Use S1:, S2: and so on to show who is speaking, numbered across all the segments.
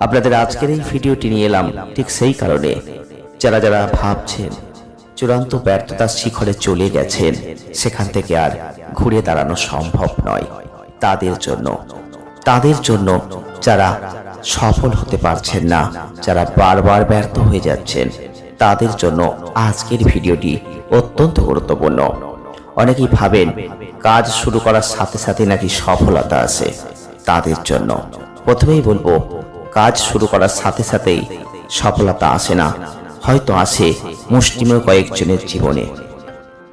S1: আপনাদের আজকের এই ভিডিওটি নিয়ে এলাম ঠিক সেই কারণে। যারা যারা ভাবছেন চূড়ান্ত ব্যর্থতার শিখরে চলে গেছেন, সেখান থেকে আর ঘুরে দাঁড়ানো সম্ভব নয়। তাদের জন্য তাদের জন্য যারা সফল হতে পারছেন না, যারা বারবার ব্যর্থ হয়ে যাচ্ছেন, তাদের জন্য আজকের ভিডিওটি অত্যন্ত গুরুত্বপূর্ণ। অনেকেই ভাবেন কাজ শুরু করার সাথে সাথে নাকি সফলতা আছে। তাদের জন্য প্রথমেই বলব কাজ শুরু করার সাথে সাথেই সফলতা আসে না। হয়তো আসে মুষ্টিমেয় কয়েকজনের জীবনে।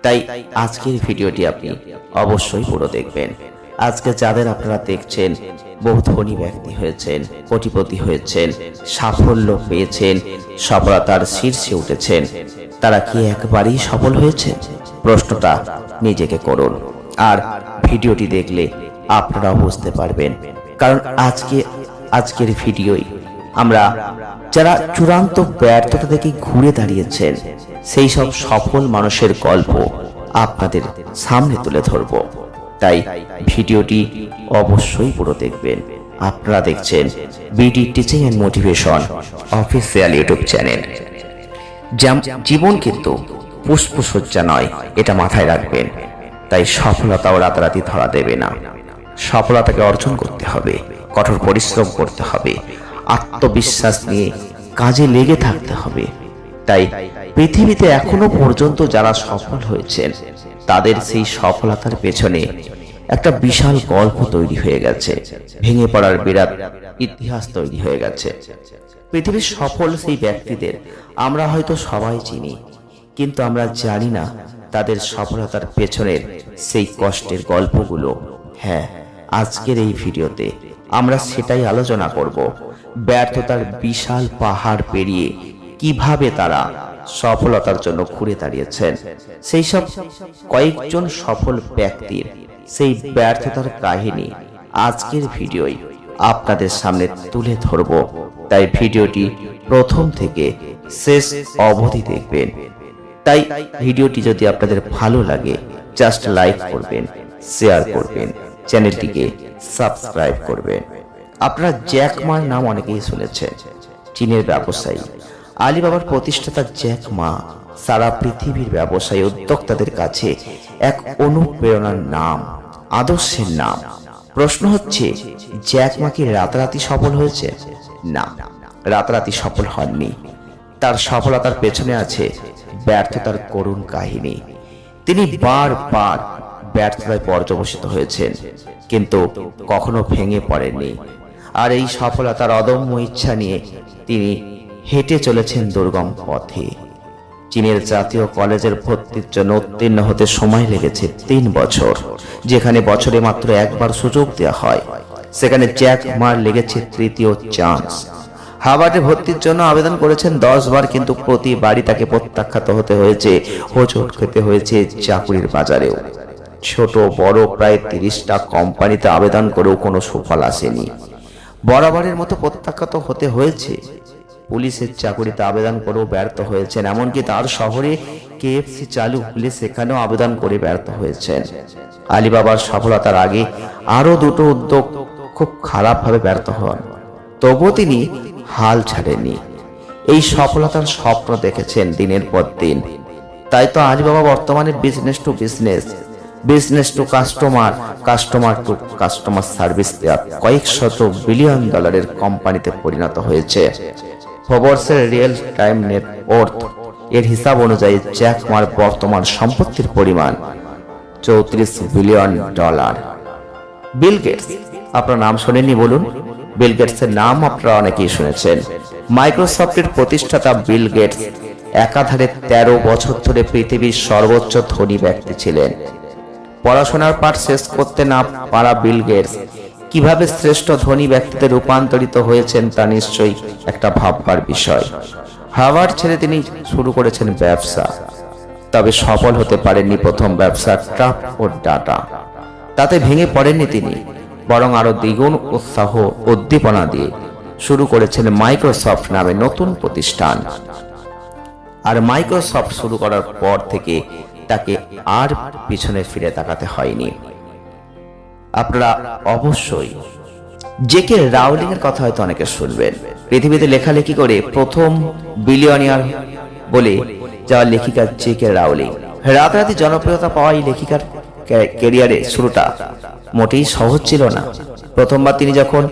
S1: তাই আজকের ভিডিওটি আপনি অবশ্যই পুরো দেখবেন। আজকে যাদের আপনারা দেখছেন, বহু ধনী ব্যক্তি হয়েছেন, কোটিপতি হয়েছেন, সাফল্য পেয়েছেন, সফলতার শীর্ষে উঠেছেন, তারা কি একবারেই সফল হয়েছে প্রশ্নটা নিজেকে করুন। আর ভিডিওটি দেখলে আপনারাও বুঝতে পারবেন। কারণ আজকে আজকের ভিডিওই। আমরা যারা চূড়ান্ত ব্যর্থতা থেকে ঘুরে দাঁড়িয়েছেন, সেই সব সফল মানুষের গল্প আপনাদের সামনে তুলে ধরব। তাই ভিডিওটি অবশ্যই পুরো দেখবেন। আপনারা দেখছেন BD teaching and motivation official YouTube channel. জীবন কিন্তু পুষ্পসজ্জা নয়, এটা মাথায় রাখবেন। তাই সফলতাও রাতারাতি ধরা দেবে না। সফলতাকে অর্জন করতে হবে। কঠোর পরিশ্রম করতে হবে। আত্মবিশ্বাস নিয়ে কাজে লেগে থাকতে হবে। তাই পৃথিবীতে এখনও পর্যন্ত যারা সফল হয়েছেন, তাদের সেই সফলতার পেছনে একটা বিশাল গল্প তৈরি হয়ে গেছে। ভেঙে পড়ার বিরাট ইতিহাস তৈরি হয়ে গেছে। পৃথিবীর সফল সেই ব্যক্তিদের আমরা হয়তো সবাই চিনি, কিন্তু আমরা জানি না তাদের সফলতার পেছনের সেই কষ্টের গল্পগুলো। হ্যাঁ আজকের এই ভিডিওতে আমরা সেটাই আলোচনা করব। ব্যর্থতার বিশাল পাহাড় পেরিয়ে কীভাবে তারা সফলতার জন্য ঘুরে দাঁড়িয়েছেন। সেই সব কয়েকজন সফল ব্যক্তির সেই ব্যর্থতার কাহিনী আজকের ভিডিওই আপনাদের সামনে তুলে ধরব। তাই ভিডিওটি প্রথম থেকে শেষ অবধি দেখবেন। তাই ভিডিওটি যদি আপনাদের ভালো লাগে জাস্ট লাইক করবেন শেয়ার করবেন চ্যানেলটিকে সাবস্ক্রাইব করবেন। আপনারা জ্যাকমার নাম অনেকেই শুনেছেন চীনের ব্যবসায়ী। আলিবাবার প্রতিষ্ঠাতা জ্যাক মা সারা পৃথিবীর ব্যবসায়ী উদ্যোক্তাদের কাছে এক অনুপ্রেরণার নাম, আদর্শের নাম। প্রশ্ন হচ্ছে, জ্যাক মা কি রাতারাতি সফল হয়েছে? না, রাতারাতি সফল হননি। তার সফলতার পেছনে আছে ব্যর্থতার করুণ কাহিনী। তিনি বারবার ব্যর্থতায় পর্যবসিত হয়েছেন, কিন্তু কখনো ভেঙে পড়েননি। আর এই সফলতার অদম্য ইচ্ছা নিয়ে তিনি হেঁটে চলেছেন দুর্গম পথে। চীনের জাতীয় কলেজের ভর্তির জন্য উত্তীর্ণ হতে সময় লেগেছে তিন বছর, যেখানে বছরে মাত্র একবার সুযোগ দেওয়া হয়। সেখানে জ্যাক মার লেগেছে তৃতীয় চান্স। হার্ভার্ডে ভর্তির জন্য আবেদন করেছেন দশ বার, কিন্তু প্রতিবারই তাকে প্রত্যাখ্যাত হতে হয়েছে। হোঁচট খেতে হয়েছে চাকুরির বাজারেও। ছোট, বড়, প্রায় তিরিশটা কোম্পানিতে আবেদন করেও কোনো সুফল আসেনি। বরাবরের মতো প্রত্যাখ্যাত হতে হয়েছে। পুলিশের চাকুরিতে আবেদন করেও ব্যর্থ হয়েছেন, এমনকি তার শহরে কেএফসি চালু হলে সেখানেও আবেদন করে ব্যর্থ হয়েছেন। আলিবাবার সফলতার আগে আরও দুটো উদ্যোগ খুব খারাপভাবে ব্যর্থ হন, তবুও তিনি হাল ছাড়েননি। এই সফলতার স্বপ্ন দেখেছেন দিনের পর দিন। তাই তো আলিবাবা বর্তমানে business to business business to customer customer to customer service দেওয়া কয়েক শত বিলিয়ন ডলারের কোম্পানিতে পরিণত হয়েছে। ফোবর্সের রিয়েল টাইম নেট এর হিসাব অনুযায়ী জ্যাকমার বর্তমান সম্পত্তির পরিমাণ চৌত্রিশ বিলিয়ন ডলার বিল গেটস আপনার নাম শোনেননি বলুন? বিল গেটসের নাম আপনারা অনেকেই শুনেছেন। মাইক্রোসফটের প্রতিষ্ঠাতা বিল গেটস একাধারে তেরো বছর ধরে পৃথিবীর সর্বোচ্চ ধনী ব্যক্তি ছিলেন। পড়াশোনার পাঠ শেষ করতে না পারা বিল গেটস। কীভাবে শ্রেষ্ঠ ধনী ব্যক্তিতে রূপান্তরিত হয়েছেন তা নিশ্চয়ই একটা ভাববার বিষয়। হার্ভার্ড ছেড়ে তিনি শুরু করেছেন ব্যবসা। তবে সফল হতে পারেননি প্রথম ব্যবসা ট্রাপ ও ডাটা। তাতে ভেঙে পড়েননি তিনি, বরং আরও দ্বিগুণ উৎসাহ উদ্দীপনা দিয়ে শুরু করেছেন মাইক্রোসফট নামে নতুন প্রতিষ্ঠান। আর মাইক্রোসফট শুরু করার পর থেকে তাকে আর পিছনে ফিরে তাকাতে হয়নি। আপনারা অবশ্যই জে কে রাউলিং এর কথা হয়তো অনেকে শুনবেন। পৃথিবীতে লেখালেখি করে প্রথম বিলিয়নিয়ার বলে যাওয়া লেখিকা জে কে রাউলিং। রাতারাতি জনপ্রিয়তা পাওয়া এই লেখিকার ক্যারিয়ারের শুরুটা মোটেই সহজ ছিল না। প্রথমবার তিনি যখন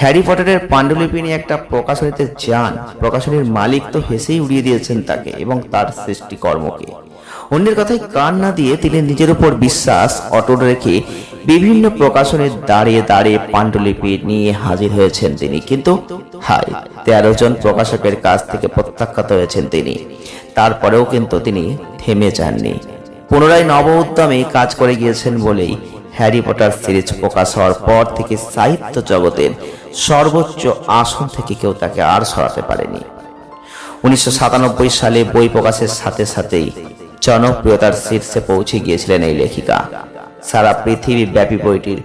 S1: হ্যারি পটারের পাণ্ডুলিপি নিয়ে একটা প্রকাশনীতে যান প্রকাশনীর মালিক তো হেসেই উড়িয়ে দিয়েছেন তাকে এবং তার সৃষ্টিকর্মকে। অন্যের কথায় কান না দিয়ে তিনি নিজের উপর বিশ্বাস অটুট রেখে বিভিন্ন প্রকাশনের দাঁড়িয়ে দাঁড়িয়ে পাণ্ডুলিপি নিয়ে হাজির হয়েছেন তিনি। কিন্তু হাই তেরো জন প্রকাশকের কাছ থেকে প্রত্যাখ্যাত হয়েছেন তিনি। তারপরেও কিন্তু তিনি থেমে যাননি। পুনরায় নব উদ্যমে কাজ করে গিয়েছেন বলেই হ্যারি পটার সিরিজ প্রকাশ হওয়ার পর থেকে সাহিত্য জগতের সর্বোচ্চ আসন থেকে কেউ তাকে আর সরাতে পারেনি। উনিশশো সাতানব্বই সালে বই প্রকাশের সাথে সাথেই জনপ্রিয়তার শীর্ষে পৌঁছে গিয়েছিলেন এই লেখিকা। সারা পৃথিবী ব্যাপী বইটির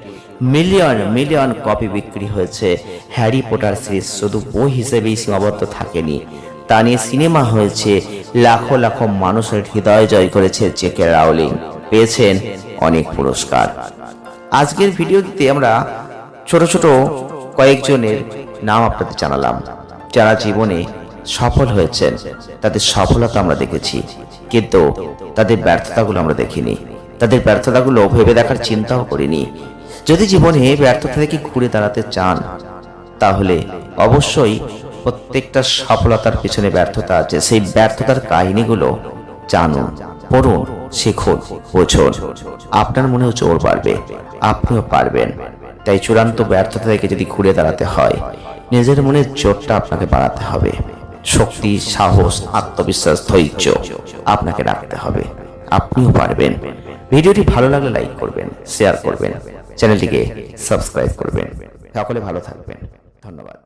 S1: মিলিয়ন মিলিয়ন কপি বিক্রি হয়েছে। হ্যারি পটার সিরিজ শুধু বই হিসেবেই সীমাবদ্ধ থাকেনি। তা নিয়ে সিনেমা হয়েছে। লাখো লাখো মানুষের হৃদয় জয় করেছে জেকে রাউলিং। পেয়েছেন অনেক পুরস্কার। আজকের ভিডিওতে আমরা ছোট ছোট কয়েকজনের নাম আপনাদের জানালাম। যারা জীবনে সফল হয়েছেন, তাদের সফলতা আমরা দেখেছি। কিন্তু তাদের ব্যর্থতাগুলো আমরা দেখিনি। তাদের ব্যর্থতাগুলো ভেবে দেখার চিন্তাও করিনি। যদি জীবনে ব্যর্থতা থেকে ঘুরে দাঁড়াতে চান, তাহলে অবশ্যই প্রত্যেকটা সফলতার পিছনে ব্যর্থতা আছে। সেই ব্যর্থতার কাহিনীগুলো জানুন, পড়ুন, শিখুন, বোঝুন। আপনার মনেও জোর বাড়বে, আপনিও পারবেন। তাই চূড়ান্ত ব্যর্থতা থেকে যদি ঘুরে দাঁড়াতে হয়, নিজের মনের জোরটা আপনাকে বাড়াতে হবে। শক্তি, সাহস, আত্মবিশ্বাস, ধৈর্য আপনাকে রাখতে হবে। আপনিও পারবেন। ভিডিওটি ভালো লাগলে লাইক করবেন, শেয়ার করবেন, চ্যানেলটিকে সাবস্ক্রাইব করবেন। সকলে ভালো থাকবেন। ধন্যবাদ।